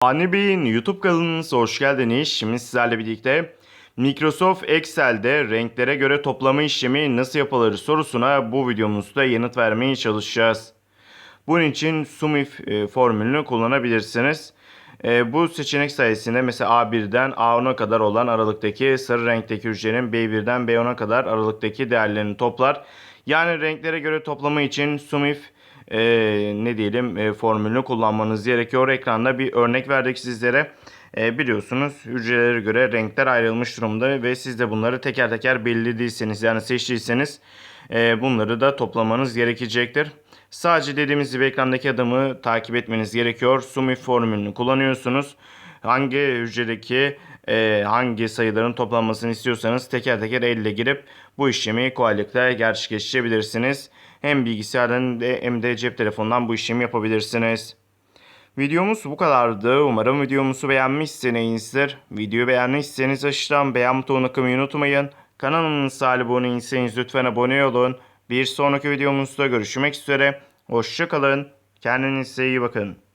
Ani Bey'in YouTube kanalınıza hoş geldiniz. Şimdi sizlerle birlikte Microsoft Excel'de renklere göre toplama işlemi nasıl yapılır sorusuna bu videomuzda yanıt vermeye çalışacağız. Bunun için SUMIF e, formülünü kullanabilirsiniz. E, bu seçenek sayesinde mesela A1'den A10'a kadar olan aralıktaki sarı renkteki hücrenin B1'den B10'a kadar aralıktaki değerlerini toplar. Yani renklere göre toplama için SUMIF e, ne diyelim e, formülünü kullanmanız gerekiyor. Ekranda bir örnek verdik sizlere. E, biliyorsunuz hücrelere göre renkler ayrılmış durumda ve siz de bunları teker teker belirlediyseniz yani seçtiyseniz e, bunları da toplamanız gerekecektir. Sadece dediğimiz gibi ekrandaki adımı takip etmeniz gerekiyor. SUMIF formülünü kullanıyorsunuz. Hangi hücredeki e, hangi sayıların toplanmasını istiyorsanız teker teker elle girip bu işlemi kolaylıkla gerçekleştirebilirsiniz. Hem bilgisayardan hem de cep telefonundan bu işlemi yapabilirsiniz. Videomuz bu kadardı. Umarım videomuzu beğenmişsinizdir. Videoyu beğendiyseniz aşağıdan beğen butonuna kılmayı unutmayın. Kanalımıza abone değilseniz lütfen abone olun. Bir sonraki videomuzda görüşmek üzere. Hoşçakalın. Kendinize iyi bakın.